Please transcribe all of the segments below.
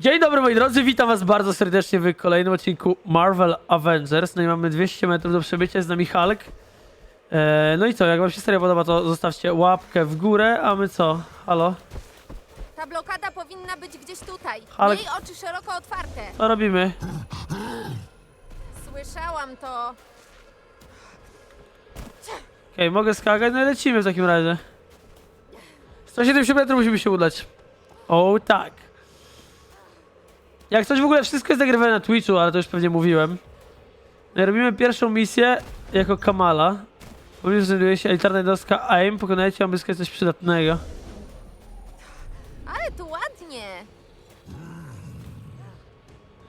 Dzień dobry moi drodzy, witam was bardzo serdecznie w kolejnym odcinku Marvel Avengers. No i mamy 200 metrów do przebycia, jest z nami Hulk. Eee, no i co, jak wam się seria podoba, to zostawcie łapkę w górę, a my co? Halo? Ta blokada powinna być gdzieś tutaj. Ale- Miej oczy szeroko otwarte. Co robimy? Słyszałam to. Okej, mogę skakać, no i lecimy w takim razie. 170 metrów musimy się udać. O tak. Jak coś w ogóle, wszystko jest nagrywane na Twitchu, ale to już pewnie mówiłem. Robimy pierwszą misję jako Kamala. Pobliżu znajduje się elitarna jednostka AIM, pokonajcie, aby zyskać coś przydatnego. Ale tu ładnie.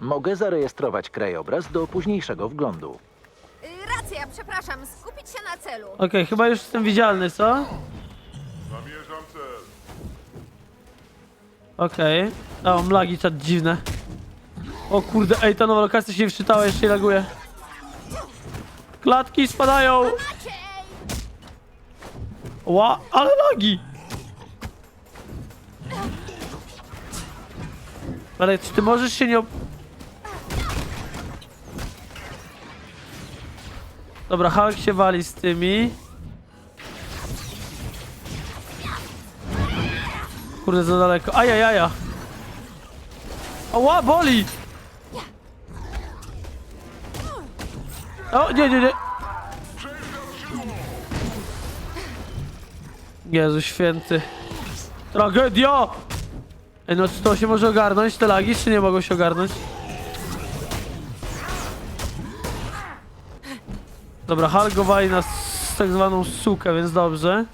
Mogę zarejestrować krajobraz do późniejszego wglądu. Y, racja, przepraszam. Skupić się na celu. Okej, chyba już jestem widzialny, co? Zamierzam cel. Okej. Okay. O, lagi czat dziwne. O kurde, ej, ta nowa lokacja się nie wczytała, jeszcze się laguje. Klatki spadają! Ła, ale lagi! Ale czy ty możesz się nie... op- Dobra, Hulk się wali z tymi. Kurde, za daleko. Ajajaja. Ała, boli! O, nie, nie, nie. Jezu święty. Tragedia! Ej, no czy to się może ogarnąć, te lagi, czy nie mogą się ogarnąć? Dobra, Hulk go wali na s- tak zwaną sukę, więc dobrze.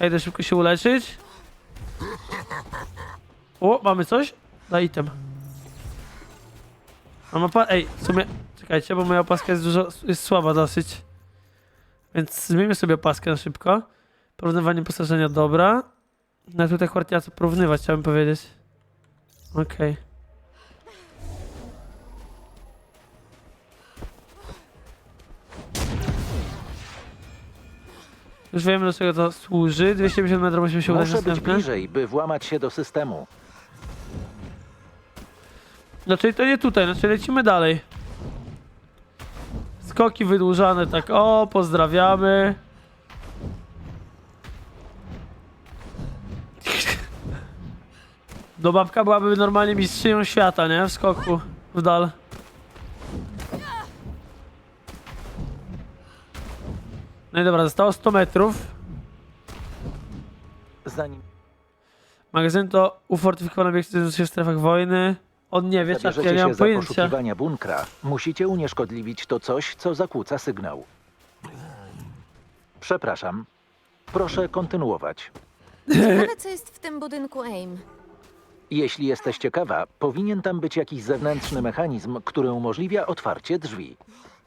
Ja idę szybko się uleczyć. O, mamy coś? Daj item. A mapa... Ej, w sumie... Czekajcie, bo moja opaska jest dużo... jest słaba dosyć. Więc zmienimy sobie opaskę na szybko. Porównywanie postarzenia, dobra. No tutaj akurat nie ma co porównywać, chciałbym powiedzieć. Okej. Już wiemy do czego to służy. 250 metrów musimy się udać Muszę być następne. bliżej, by włamać się do systemu. Czyli to nie tutaj, czyli lecimy dalej. Skoki wydłużane, tak o, pozdrawiamy. No babka byłaby normalnie mistrzynią świata, nie? W skoku w dal. No i dobra, zostało 100 metrów. Zanim Magazyn to ufortyfikowany obiekt się w strefach wojny. On nie wie, czat, ja nie mam się za pojęcia. poszukiwania bunkra, musicie unieszkodliwić to coś, co zakłóca sygnał. Przepraszam. Proszę kontynuować. Ciekawe, co jest w tym budynku AIM. Jeśli jesteś ciekawa, powinien tam być jakiś zewnętrzny mechanizm, który umożliwia otwarcie drzwi.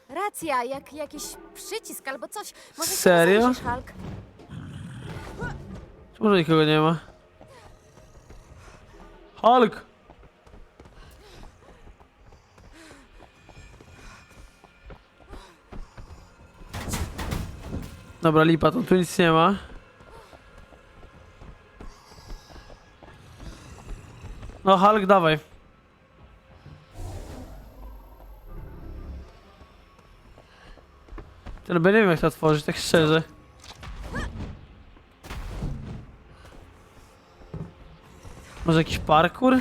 Racja, jak jakiś przycisk albo coś. Może się Serio? rozejrzysz, Hulk? Czy może nikogo nie ma? Hulk! Dobra, lipa, to tu nic nie ma. No, Hulk, dawaj. By nie wiem jak to otworzyć, tak szczerze. Może jakiś parkour?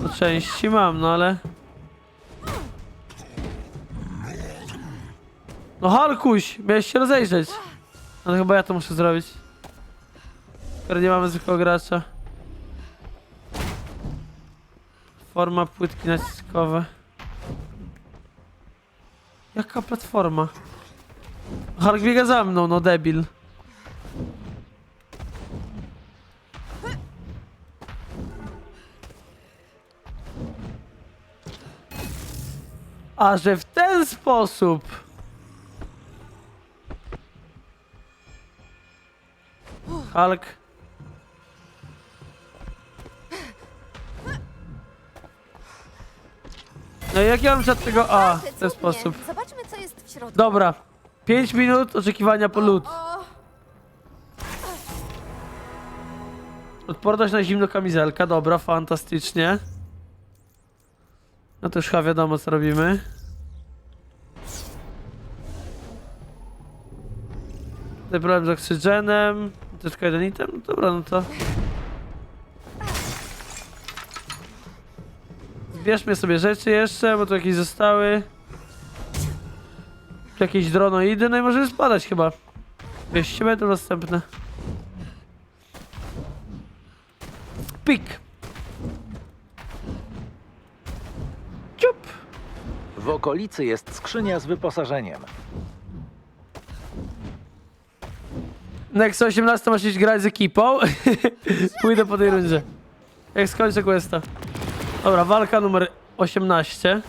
No części mam, no ale... No Halkuś, miałeś się rozejrzeć. No to chyba ja to muszę zrobić. Skoro nie mamy zwykłego gracza. Forma płytki naciskowe. Jaka platforma? Hulk biega za mną, no debil. A że w ten sposób. Hulk. No i jak ja mam od tego A w ten sposób? Zobaczmy, co jest w środku. Dobra. 5 minut oczekiwania po lód. Odporność na zimno kamizelka, dobra, fantastycznie. No to już chyba wiadomo co robimy. Tutaj problem z oksygenem. To tylko jeden item? No dobra, no to... Zbierzmy sobie rzeczy jeszcze, bo tu jakieś zostały. Tu jakieś dronoidy, no i możemy spadać chyba. 200 metrów następne. Pik. Ciup. W okolicy jest skrzynia z wyposażeniem. Next 18 masz iść grać z ekipą. Pójdę po tej rundzie. Jak skończę questa. Dobra, walka numer 18.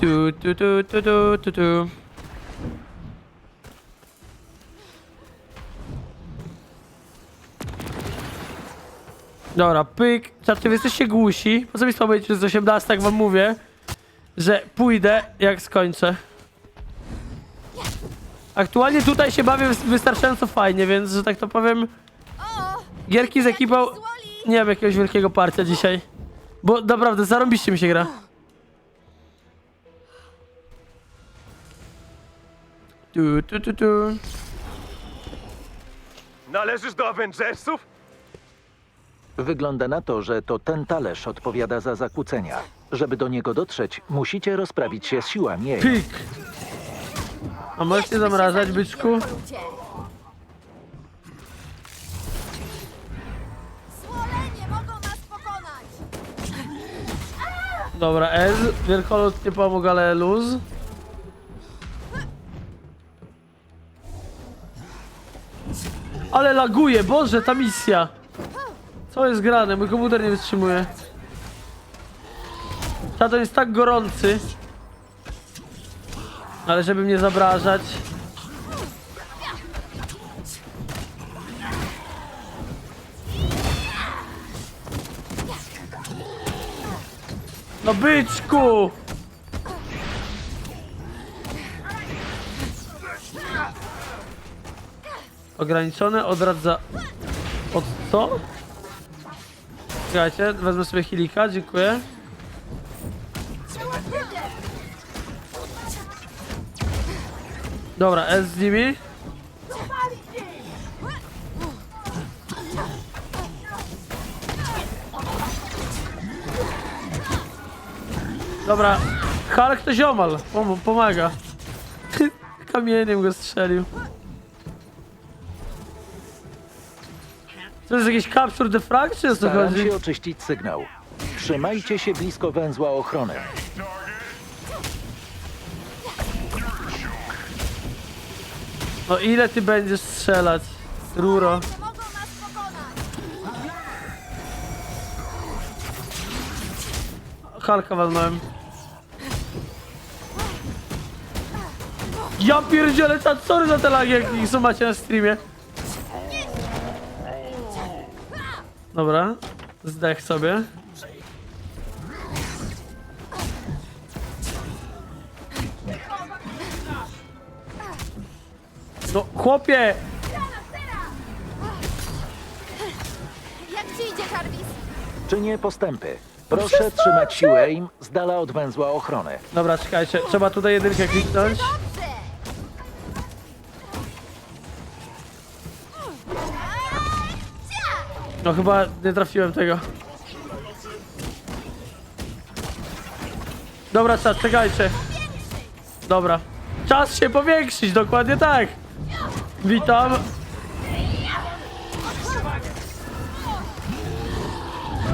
Tu, tu, tu, tu, tu, tu, tu. Dobra, pyk. Czarcie, wy jesteście głusi. Po co mi słabo z 18, jak wam mówię, że pójdę, jak skończę. Aktualnie tutaj się bawię wys- wystarczająco fajnie, więc, że tak to powiem, gierki z ekipą nie mam jakiegoś wielkiego parcia dzisiaj. Bo naprawdę, zarąbiście mi się gra. Tu, tu, tu, tu. Należysz do Avengersów? Wygląda na to, że to ten talerz odpowiada za zakłócenia. Żeby do niego dotrzeć, musicie rozprawić się z siłami jej. Pik. A możesz nie zamrażać, byczku? Mogą nas pokonać! Dobra, Ez. Wielkolud nie pomógł, ale luz. Ale laguje, Boże, ta misja. Co jest grane? Mój komputer nie wytrzymuje. Tato jest tak gorący. Ale żeby mnie zabrażać. No byczku! Ograniczone odradza... Od co? Czekajcie, wezmę sobie hilika, dziękuję. Dobra, S z nimi. Dobra, Hulk to ziomal, pom pomaga. Kamieniem go strzelił. To jest jakiś capture the frag, czy o co Staram chodzi? się oczyścić sygnał. Trzymajcie się blisko węzła ochrony. No ile ty będziesz strzelać? Ruro. Nie mogą nas! Halka walnąłem. Ja pierdzielę, sorry za te lagi, jak ich są macie na streamie. Dobra, zdech sobie. Chłopie! Jak ci idzie, Jarvis? Czynię postępy. Proszę trzymać siłę aim z dala od węzła ochrony. Dobra, czekajcie, trzeba tutaj jedynkę kliknąć. Dobrze! No chyba nie trafiłem tego. Dobra, czas, czekajcie. Dobra. Czas się powiększyć, dokładnie tak. Witam.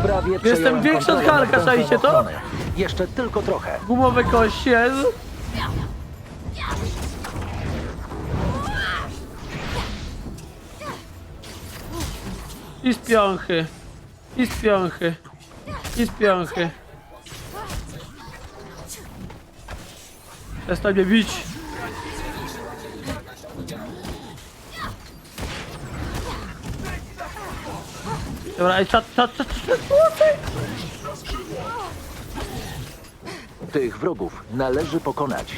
Prawie przejąłem większy od kontrolę nad Hulka, węzłem czaicie to? ochrony. Jeszcze tylko trochę. Gumowe kości jest. I z piąchy. I z piąchy. I z piąchy. Przestań mnie bić. Dobra, ej, czat, czat, czat, czat. Tych wrogów należy pokonać.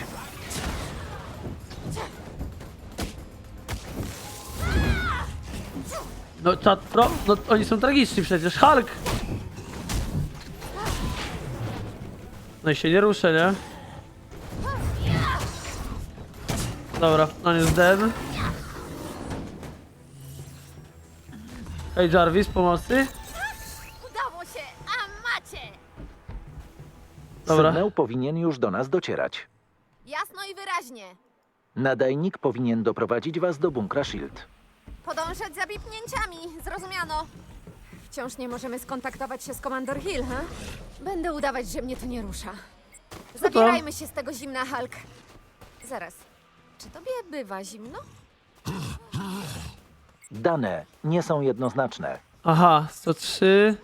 No czat pro, no oni są tragiczni przecież. Hulk! No i się nie ruszę, nie? Dobra, on jest dead. Hej Jarvis, pomocy? Udało się, a macie! Dobra. Sygnał powinien już do nas docierać. Jasno i wyraźnie. Nadajnik powinien doprowadzić was do bunkra Shield. Podążać za bipnięciami, zrozumiano. Wciąż nie możemy skontaktować się z Commander Hill, ha? Będę udawać, że mnie to nie rusza. Zabierajmy się z tego zimna, Hulk. Zaraz, czy tobie bywa zimno? Dane nie są jednoznaczne. Aha, 103.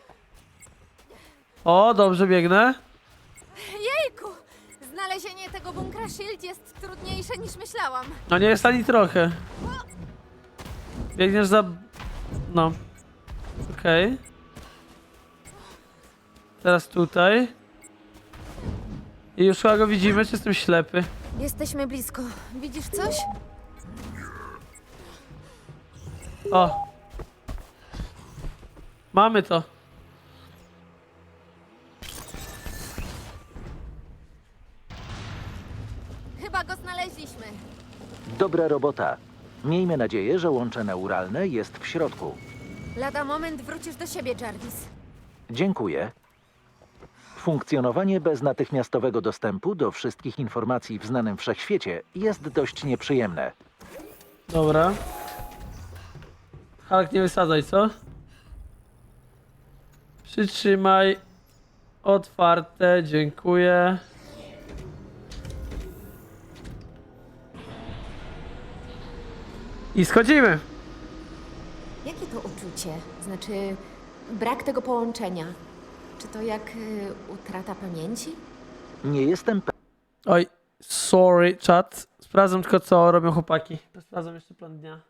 O, dobrze biegnę. Jejku! Znalezienie tego bunkra Shield jest trudniejsze niż myślałam. No nie jest ani trochę. Biegniesz za... No. Okej. Teraz tutaj. I już chyba go widzimy, czy jestem ślepy? Jesteśmy blisko. Widzisz coś? O! Mamy to. Chyba go znaleźliśmy. Dobra robota. Miejmy nadzieję, że łącze neuralne jest w środku. Lada moment wrócisz do siebie, Jarvis. Dziękuję. Funkcjonowanie bez natychmiastowego dostępu do wszystkich informacji w znanym wszechświecie jest dość nieprzyjemne. Dobra. Hulk, nie wysadzaj, co? Przytrzymaj. Otwarte, dziękuję. I schodzimy. Jakie to uczucie? Znaczy, brak tego połączenia. Czy to jak y, utrata pamięci? Nie jestem pe- Oj, sorry, chat. Sprawdzam tylko, co robią chłopaki. Sprawdzam jeszcze plan dnia.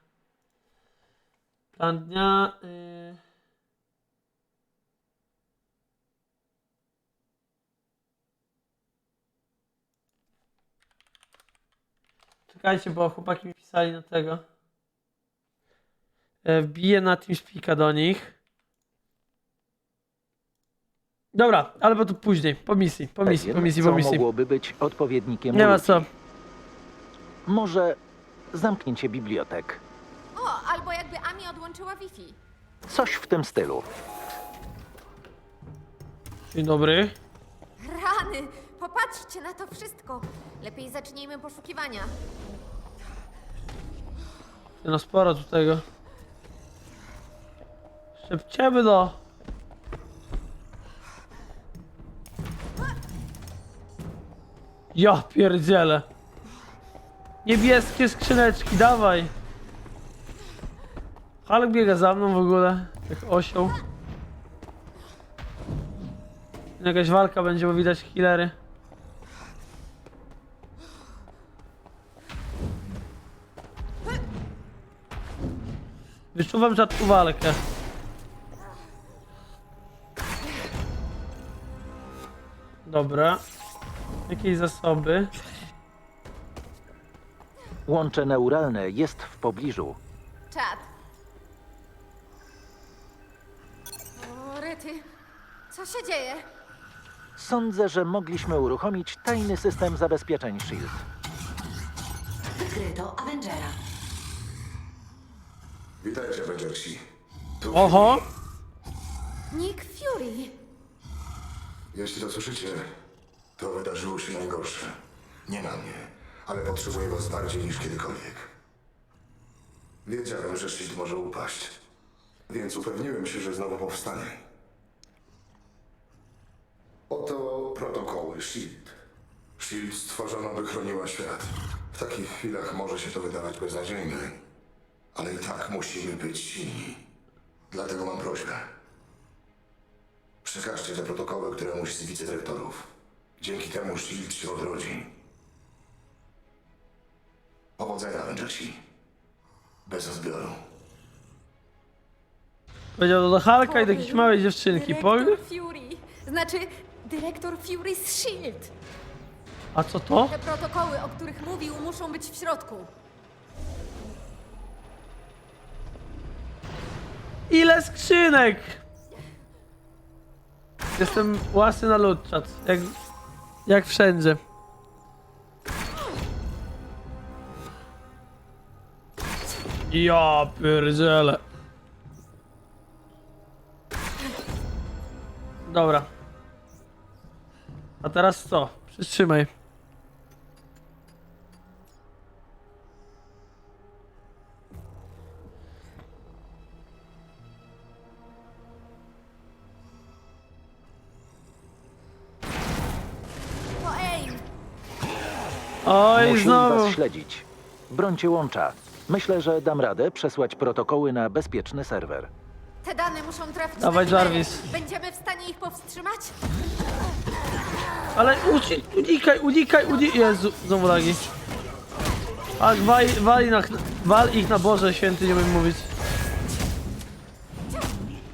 Plan dnia. Yy... Czekajcie, bo chłopaki mi pisali na tego. E, Wbiję na TeamSpeaka do nich. Dobra, ale bo to później, po misji, po misji, po misji, co po misji. mogłoby być odpowiednikiem Nie ma co. Może zamknięcie bibliotek. Ami odłączyła Wi-Fi. Coś w tym stylu. Dzień dobry. Rany! Popatrzcie na to wszystko. Lepiej zacznijmy poszukiwania. No sporo tu tego. Szybciemy do. Ja pierdzielę. Niebieskie skrzyneczki, dawaj. Hulk biega za mną w ogóle, jak osioł. Jakaś walka będzie, bo widać healery. Wyczuwam rzadką walkę. Dobra. Jakieś zasoby. Łącze neuralne jest w pobliżu. Się dzieje? Sądzę, że mogliśmy uruchomić tajny system zabezpieczeń SHIELD. Wykryto Avengera. Witajcie, Avengersi. Tu, Oho! Nick Fury. jeśli to słyszycie, to wydarzyło się najgorsze. Nie na mnie, ale potrzebuję was bardziej niż kiedykolwiek. Wiedziałem, że szczyt może upaść, więc upewniłem się, że znowu powstanie. Oto protokoły SHIELD. SHIELD stworzono, by chroniła świat. W takich chwilach może się to wydawać beznadziejne, ale i tak musimy być silni. Dlatego mam prośbę. Przekażcie te protokoły któremuś z wicedyrektorów. Dzięki temu Shield się odrodzi. Powodzenia, Avengersi. Bez odbioru. Powiedział do Hulka i do jakiejś małej dziewczynki. Po... Dyrektor Fury. Znaczy, dyrektor Fury z SHIELD. A co to? Te protokoły, o których mówił, muszą być w środku. Ile skrzynek? Jestem łasny na lód, czat. Jak, jak wszędzie. Ja pierdzielę. Dobra. A teraz co? Przytrzymaj. To aim! Oj, Musi znowu. was śledzić. Brońcie łącza. Myślę, że dam radę przesłać protokoły na bezpieczny serwer. Te dane muszą trafić Dawaj, na. Jarvis. Będziemy w stanie ich powstrzymać? Ale uci- unikaj, unikaj, unikaj. Jezu, znowu lagi. Ach, wal, wal, na, wal ich na Boże Święty, nie umiem mówić.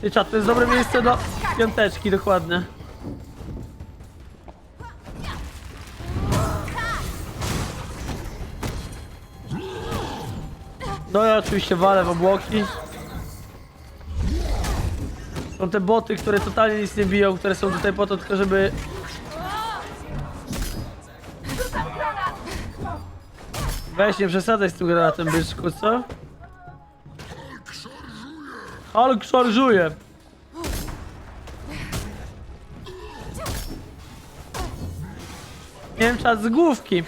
Ty czat, to jest dobre miejsce do piąteczki, dokładnie. No ja oczywiście walę w obłoki. Są te boty, które totalnie nic nie biją, które są tutaj po to tylko, żeby Weź nie przesadzaj z tym granatem, byczku, co? Hulk szarżuje! Miałem czas z główki.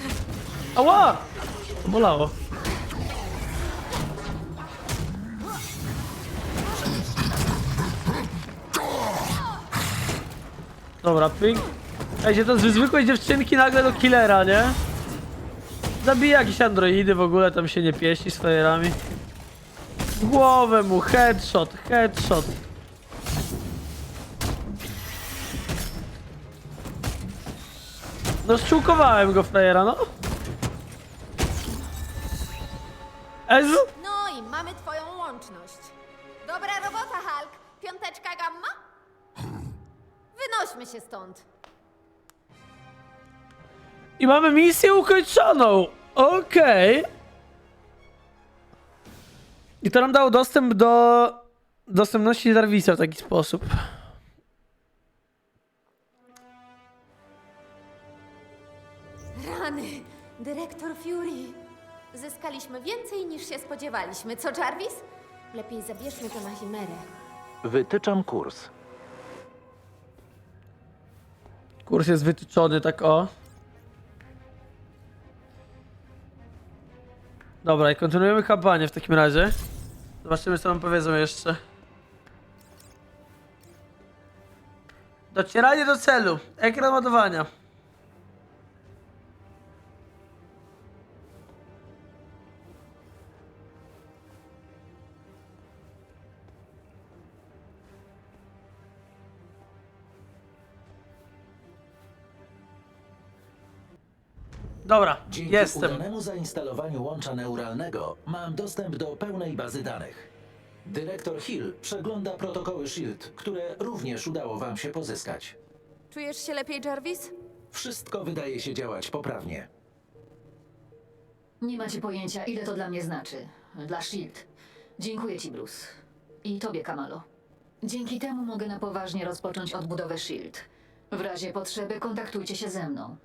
Ała! Bolało. Dobra, ping. Ej, to z zwykłej dziewczynki nagle do killera, nie? Zabija jakieś androidy, w ogóle tam się nie pieści z frajerami. W głowę mu, headshot, headshot. No szczółkowałem go frajera, no. Ezu? No i mamy twoją łączność. Dobra robota, Hulk. Piąteczka gamma? Wynośmy się stąd. I mamy misję ukończoną. Okej. I to nam dało dostęp do dostępności Darwisa w taki sposób. Rany, dyrektor Fury. Zyskaliśmy więcej niż się spodziewaliśmy, co Jarvis? Lepiej zabierzmy to na Chimerę. Wytyczam kurs. Kurs jest wytyczony, tak o. Dobra, i kontynuujemy kampanię w takim razie. Zobaczymy, co nam powiedzą jeszcze. Docieranie do celu. Ekran ładowania. Dobra, Dzięki jestem. udanemu zainstalowaniu łącza neuralnego mam dostęp do pełnej bazy danych. Dyrektor Hill przegląda protokoły SHIELD, które również udało wam się pozyskać. Czujesz się lepiej, Jarvis? Wszystko wydaje się działać poprawnie. Nie macie pojęcia, ile to dla mnie znaczy. Dla Shield. Dziękuję ci, Bruce. I tobie, Kamalo. Dzięki temu mogę na poważnie rozpocząć odbudowę Shield. W razie potrzeby kontaktujcie się ze mną.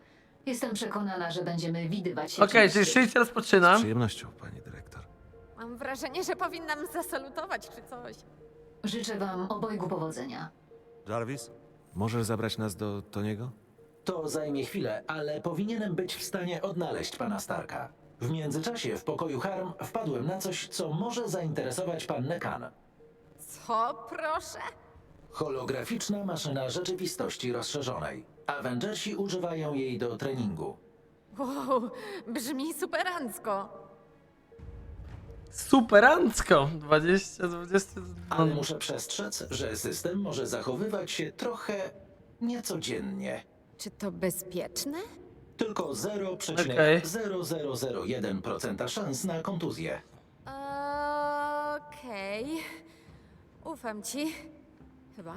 Jestem przekonana, że będziemy widywać się Okej, czyli częściej. szyjcie rozpoczynam. Z przyjemnością, pani dyrektor. Mam wrażenie, że powinnam zasalutować czy coś. Życzę wam obojgu powodzenia. Jarvis? Możesz zabrać nas do Toniego? To zajmie chwilę, ale powinienem być w stanie odnaleźć pana Starka. W międzyczasie w pokoju Harm wpadłem na coś, co może zainteresować pannę Khan. Co, proszę? Holograficzna maszyna rzeczywistości rozszerzonej. Avengersi używają jej do treningu. Wow, brzmi superancko. Superancko. 20, 20. Ale muszę przestrzec, że system może zachowywać się trochę niecodziennie. Czy to bezpieczne? Tylko 0,0001% szans na kontuzję. Okej. Ufam ci. Chyba.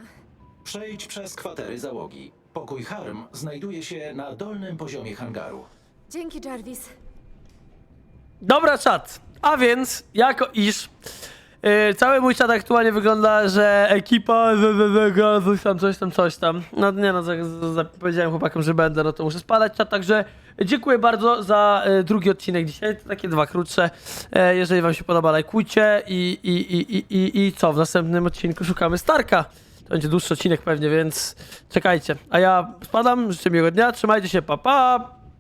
Przejdź przez kwatery załogi. Pokój Harm znajduje się na dolnym poziomie hangaru. Dzięki, Jarvis. Dobra, czat. A więc, jako iż Yy, cały mój czat aktualnie wygląda, że ekipa z- z- z- gra coś tam, coś tam, coś tam. No nie no, za, za, za, powiedziałem chłopakom, że będę, no to muszę spadać czat, także dziękuję bardzo za y, drugi odcinek dzisiaj, to takie dwa krótsze. E, jeżeli wam się podoba, lajkujcie i, i, i, i, i, i co, w następnym odcinku szukamy Starka. To będzie dłuższy odcinek pewnie, więc czekajcie. A ja spadam, życzę miłego dnia, trzymajcie się, pa pa!